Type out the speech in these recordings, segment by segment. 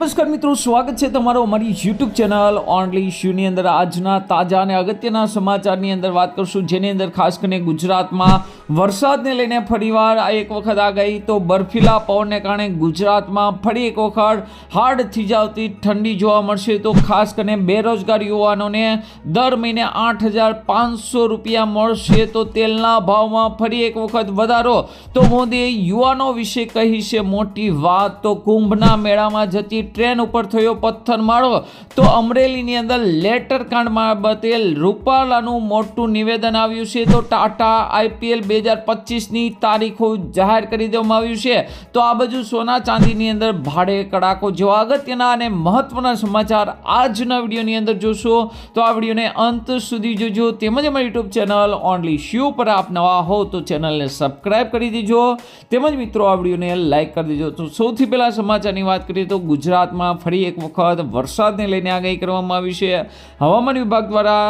નમસ્કાર મિત્રો, સ્વાગત છે તમારો અમારી યુટ્યુબ ચેનલ ઓનલી શ્યુની અંદર. આજના તાજા અને અગત્યના સમાચારની અંદર વાત કરશું, જેની અંદર ખાસ કરીને ગુજરાતમાં વરસાદને લઈને ફરીવાર આ એક વખત આ ગઈ તો બર્ફીલા પવનને કારણે ગુજરાતમાં ફરી એક વખત હાડ થીજાવતી ઠંડી જોવા મળશે. તો ખાસ કરીને બેરોજગાર યુવાનોને દર મહિને આઠ હજાર પાંચસો રૂપિયા મળશે. તો તેલના ભાવમાં ફરી એક વખત વધારો. તો મોદીએ યુવાનો વિશે કહી છે મોટી વાત. તો કુંભના મેળામાં જતી ટ્રેન ઉપર થયો પથ્થરમારો. તો અમરેલીની અંદર લેટર કાંડ બાબતે રૂપાલાનું મોટું નિવેદન આવ્યું છે. તો ટાટા આઈપીએલ બે હજાર પચીસની તારીખો જાહેર કરી દેવામાં આવ્યું છે. તો આ બાજુ સોના ચાંદીની અંદર ભાડે કડાકો જેવા અગત્યના અને મહત્વના સમાચાર આજના વિડીયોની અંદર જોશો. તો આ વિડીયોને અંત સુધી જોજો. તેમજ અમારી યુટ્યુબ ચેનલ ઓનલી શ્યુ પર આપ નવા હો તો ચેનલને સબસ્ક્રાઇબ કરી દેજો. તેમજ મિત્રો, આ વિડીયોને લાઇક કરી દેજો. તો સૌથી પહેલાં સમાચારની વાત કરીએ તો ગુજરાતમાં ફરી એક વખત વરસાદને લઈને આગાહી કરવામાં આવી છે. હવામાન વિભાગ દ્વારા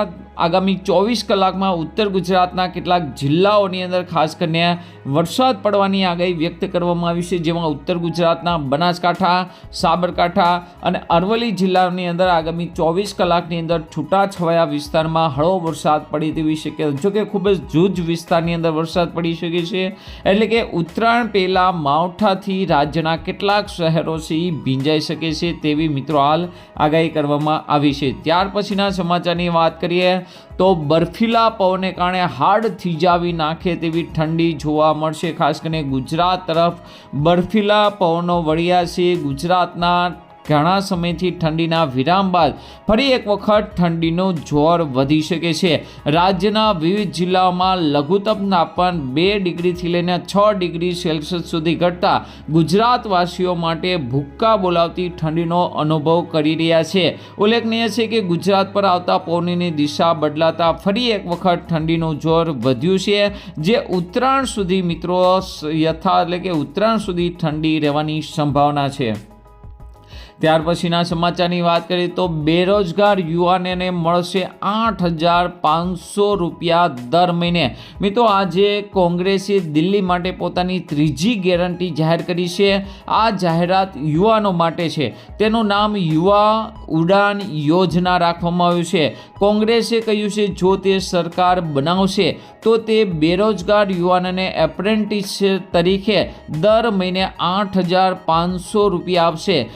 આગામી ચોવીસ કલાકમાં ઉત્તર ગુજરાતના કેટલાક જિલ્લાઓની અંદર ખાસ કરીને વરસાદ પડવાની આગાહી વ્યક્ત કરવામાં આવી છે, જેમાં ઉત્તર ગુજરાતના બનાસકાંઠા, સાબરકાંઠા અને અરવલ્લી જિલ્લાની અંદર આગામી ચોવીસ કલાકની અંદર છૂટાછવાયા વિસ્તારમાં હળવો વરસાદ પડી તેવી શક્યતા. જો કે ખૂબ જ જૂજ વિસ્તારની અંદર વરસાદ પડી શકે છે, એટલે કે ઉત્તરાયણ પહેલાં માવઠાથી રાજ્યના કેટલાક શહેરો છે ભીંજાઈ શકે છે તેવી મિત્રો હાલ આગાહી કરવામાં આવી છે. ત્યાર પછીના સમાચારની વાત કરીએ તો બર્ફીલા પવને કારણે હાડ થીજાવી નાખે તેવી ઠંડી જોવા મળશે. ખાસ કરીને ગુજરાત તરફ બર્ફીલા પવનો વળ્યા છે. ગુજરાતના ઘણા સમયથી ઠંડીના વિરામ બાદ ફરી એક વખત ઠંડીનો જોર વધી શકે છે. રાજ્યના વિવિધ જિલ્લાઓમાં લઘુત્તમ તાપમાન બે ડિગ્રીથી લઈને છ ડિગ્રી સેલ્સિયસ સુધી ઘટતા ગુજરાતવાસીઓ માટે ભૂક્કા બોલાવતી ઠંડીનો અનુભવ કરી રહ્યા છે. ઉલ્લેખનીય છે કે ગુજરાત પર આવતા પવનની દિશા બદલાતા ફરી એક વખત ઠંડીનું જોર વધ્યું છે, જે ઉત્તરાયણ સુધી મિત્રો યથા એટલે કે ઉત્તરાયણ સુધી ઠંડી રહેવાની સંભાવના છે. ત્યાર પછીના સમાચારની વાત કરીએ તો બેરોજગાર યુવાનોને મળશે આઠ હજાર પાંચસો રૂપિયા દર મહિને. મિત્રો, આજે કોંગ્રેસે દિલ્હી માટે પોતાની ત્રીજી ગેરંટી જાહેર કરી છે. આ જાહેરાત યુવાનો માટે છે. તેનું નામ યુવા ઉડાન યોજના રાખવામાં આવ્યું છે. કોંગ્રેસે કહ્યું છે, જો તે સરકાર બનાવશે, તો તે બેરોજગાર યુવાનોને એપ્રેન્ટિસ તરીકે દર મહિને આઠ હજાર પાંચસો રૂપિયા આપશે.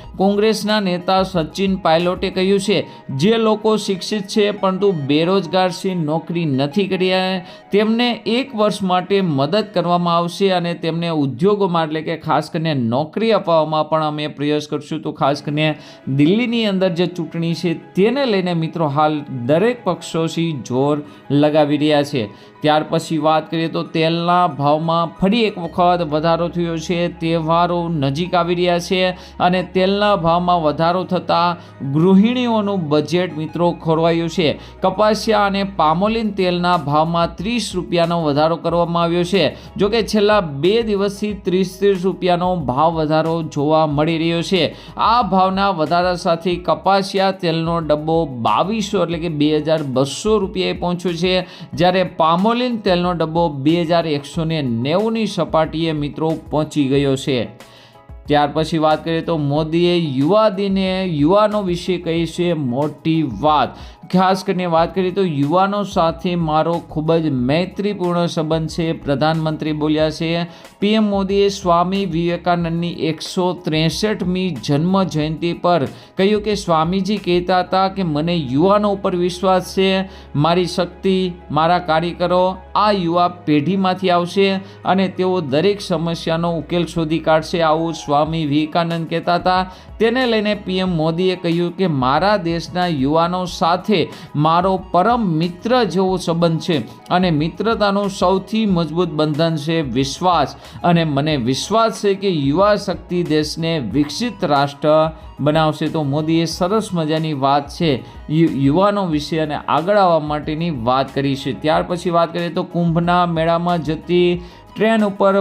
કોંગ્રેસના નેતા સચિન પાયલોટે કહ્યું છે, જે લોકો શિક્ષિત છે, પરંતુ બેરોજગાર છે, નોકરી નથી કરી તેમને એક વર્ષ માટે મદદ કરવામાં આવશે અને તેમને ઉદ્યોગોમાં, એટલે કે ખાસ કરીને નોકરી અપાવવામાં પણ અમે પ્રયાસ કરશું. તો ખાસ કરીને દિલ્હીની અંદર જે ચૂંટણી છે, તેને લઈને મિત્રો હાલ દરેક પક્ષોથી જોર લગાવી રહ્યા છે. ત્યાર પછી વાત કરીએ તો તેલના ભાવમાં ફરી એક વખત વધારો થયો છે. તહેવારો નજીક આવી રહ્યા છે અને તેલના ભાવમાં વધારો થતાં ગૃહિણીઓનું બજેટ મિત્રો ખોરવાયું છે. કપાસિયા અને પામોલિન તેલના ભાવમાં ત્રીસ રૂપિયાનો વધારો કરવામાં આવ્યો છે. જો કે છેલ્લા બે દિવસથી ત્રીસ ત્રીસ રૂપિયાનો ભાવ વધારો જોવા મળી રહ્યો છે. આ ભાવના વધારા સાથે કપાસિયા તેલનો ડબ્બો બાવીસો એટલે કે બે હજાર બસો રૂપિયાએ પહોંચ્યો છે. જ્યારે પામોલિન તેલનો ડબ્બો બે હજાર એકસો ને નેવુંની સપાટીએ મિત્રો પહોંચી ગયો છે. ત્યાર પછી વાત કરીએ તો મોદીએ યુવા દિને યુવાનો વિશે કહી છે મોટી વાત. ખાસ કરીને વાત કરીએ તો યુવાનો સાથે મારો ખૂબ જ મૈત્રીપૂર્ણ સંબંધ છે. પ્રધાનમંત્રી બોલ્યા છે, પીએમ મોદીએ સ્વામી વિવેકાનંદની એકસો ત્રેસઠમી જન્મ જયંતિ પર કહ્યું કે સ્વામીજી કહેતા હતા કે, મને યુવાનો ઉપર વિશ્વાસ છે, મારી શક્તિ, મારા કાર્યકરો આ યુવા પેઢીમાંથી આવશે અને તેઓ દરેક સમસ્યાનો ઉકેલ શોધી કાઢશે. આવું સ્વામી વિવેકાનંદ કહેતા હતા. તેને લઈને પીએમ મોદીએ કહ્યું કે, મારા દેશના યુવાનો સાથે મારો પરમ મિત્ર જેવો સંબંધ છે અને મિત્રતાનું સૌથી મજબૂત બંધન છે વિશ્વાસ. અને મને વિશ્વાસ છે કે યુવા શક્તિ દેશને વિકસિત રાષ્ટ્ર બનાવશે. તો મોદીએ સરસ મજાની વાત છે યુવાનો વિશે અને આગળ આવવા માટેની વાત કરી છે. ત્યાર પછી વાત કરીએ તો કુંભના મેળામાં જતી ટ્રેન ઉપર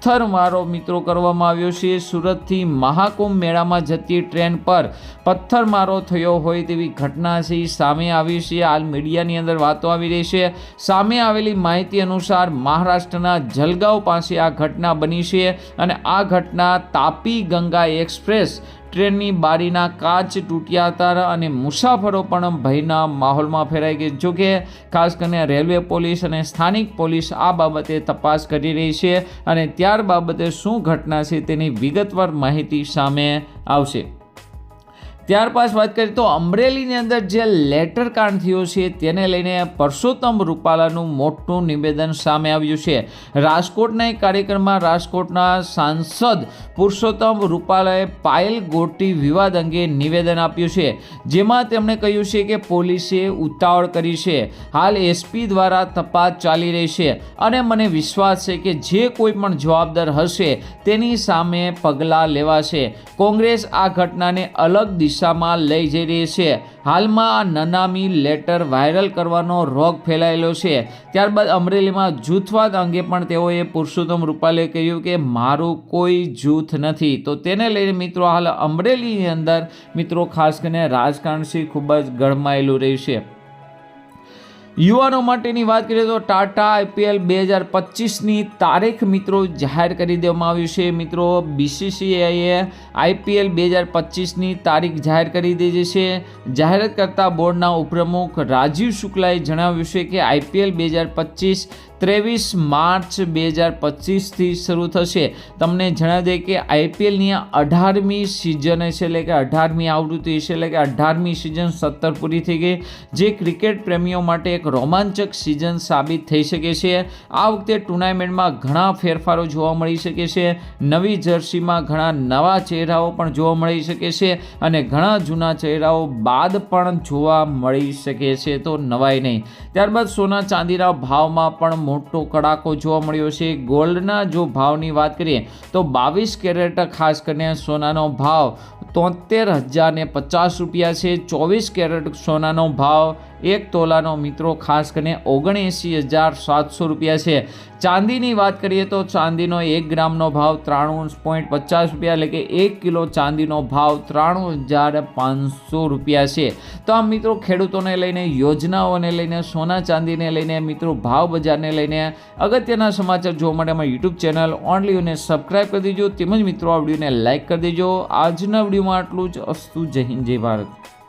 પથ્થરમારો મિત્રો કરવામાં આવ્યો છે. સુરતથી મહાકુંભ મેળામાં જતી ટ્રેન પર પથ્થરમારો થયો હોય તેવી ઘટના છે. સામે આવી છે. હાલ મીડિયાની અંદર વાતો આવી રહી છે. સામે આવેલી માહિતી અનુસાર મહારાષ્ટ્રના જલગાંવ પાસે આ ઘટના બની છે અને આ ઘટના તાપી ગંગા એક્સપ્રેસ ટ્રેનની બારીના કાચ તૂટ્યા હતા અને મુસાફરો પણ ભયના માહોલમાં ફેરાઈ ગઈ જોકે ખાસ કરીને રેલવે પોલીસ અને સ્થાનિક પોલીસ આ બાબતે તપાસ કરી રહી છે અને ત્યાર બાબતે શું ઘટના છે તેની વિગતવાર માહિતી સામે આવશે. ત્યાર પાસ વાત કરીએ તો અમરેલીની અંદર જે લેટર કાંડ થયો છે તેને લઈને પરસોત્તમ રૂપાલાનું મોટું નિવેદન સામે આવ્યું છે. રાજકોટના એક કાર્યક્રમમાં રાજકોટના સાંસદ પુરુષોત્તમ રૂપાલાએ પાયલ ગોટી વિવાદ અંગે નિવેદન આપ્યું છે. જેમાં તેમણે કહ્યું છે કે પોલીસે ઉતાવળ કરી છે. હાલ એસપી દ્વારા તપાસ ચાલી રહી છે અને મને વિશ્વાસ છે કે જે કોઈ પણ જવાબદાર હશે તેની સામે પગલાં લેવાશે. કોંગ્રેસ આ ઘટનાને અલગ દિશામાં લઈ જઈ રહી છે. હાલમાં આ નનામી લેટર વાયરલ કરવાનો રોગ ફેલાયેલો છે. ત્યારબાદ અમરેલીમાં જૂથવાદ અંગે પણ તેઓએ પુરુષોત્તમ રૂપાલે કહ્યું કે મારું કોઈ જૂથ નથી. તો તેને લઈને મિત્રો હાલ અમરેલીની અંદર મિત્રો ખાસ કરીને રાજકારણથી ખૂબ જ ગળમાયેલું રહ્યું છે. યુવાનો માટેની વાત કરીએ તો ટાટા આઈપીએલ બે હજાર પચીસની તારીખ મિત્રો જાહેર કરી દેવામાં આવ્યું છે. મિત્રો બીસીસીઆઈએ આઈપીએલ બે હજાર પચીસની તારીખ જાહેર કરી દીધી છે. જાહેરાત કરતા બોર્ડના ઉપપ્રમુખ રાજીવ શુક્લાએ જણાવ્યું છે કે આઈપીએલ બે હજાર પચીસ ત્રેવીસ માર્ચ બે હજાર પચીસથી શરૂ થશે. તમને જણાવી દઈએ કે આઈપીએલની અઢારમી સિઝન છે એટલે કે અઢારમી આવૃત્તિ છે એટલે કે અઢારમી સિઝન સત્તર પૂરી થઈ ગઈ. જે ક્રિકેટ પ્રેમીઓ માટે એક રોમાંચક સિઝન સાબિત થઈ શકે છે. આ વખતે ટુર્નામેન્ટમાં ઘણા ફેરફારો જોવા મળી શકે છે. નવી જર્સીમાં ઘણા નવા ચહેરાઓ પણ જોવા મળી શકે છે અને ઘણા જૂના ચહેરાઓ બાદ પણ જોવા મળી શકે છે. તો નવાય નહીં. ત્યારબાદ સોના ચાંદીના ભાવમાં પણ મોટો કડાકો જોવા મળ્યો છે. ગોલ્ડના જો ભાવની વાત કરીએ, તો બાવીસ કેરેટ ખાસ કરીને સોનાનો ભાવ તોતેર હજારને પચાસ રૂપિયા છે. ચોવીસ કેરેટ સોનાનો ભાવ એક તોલાનો મિત્રો ખાસ કરીને ઓગણએંસી હજાર સાતસો રૂપિયા છે. ચાંદીની વાત કરીએ તો ચાંદીનો એક ગ્રામનો ભાવ ત્રાણું પોઈન્ટ પચાસ રૂપિયા એટલે કે એક કિલો ચાંદીનો ભાવ ત્રાણું હજાર પાંચસો રૂપિયા છે. તો આ મિત્રો ખેડૂતોને લઈને, યોજનાઓને લઈને, સોના ચાંદીને લઈને, મિત્રો ભાવ બજારને લઈને અગત્યના સમાચાર જોવા માટે અમારી યુટ્યુબ ચેનલ ઓનલીને સબસ્ક્રાઈબ કરી દેજો. તેમજ મિત્રો આ વિડીયોને લાઇક કરી દેજો. આજના વિડીયોમાં આટલું જ. અસ્તુ જય હિન્દ, જય ભારત.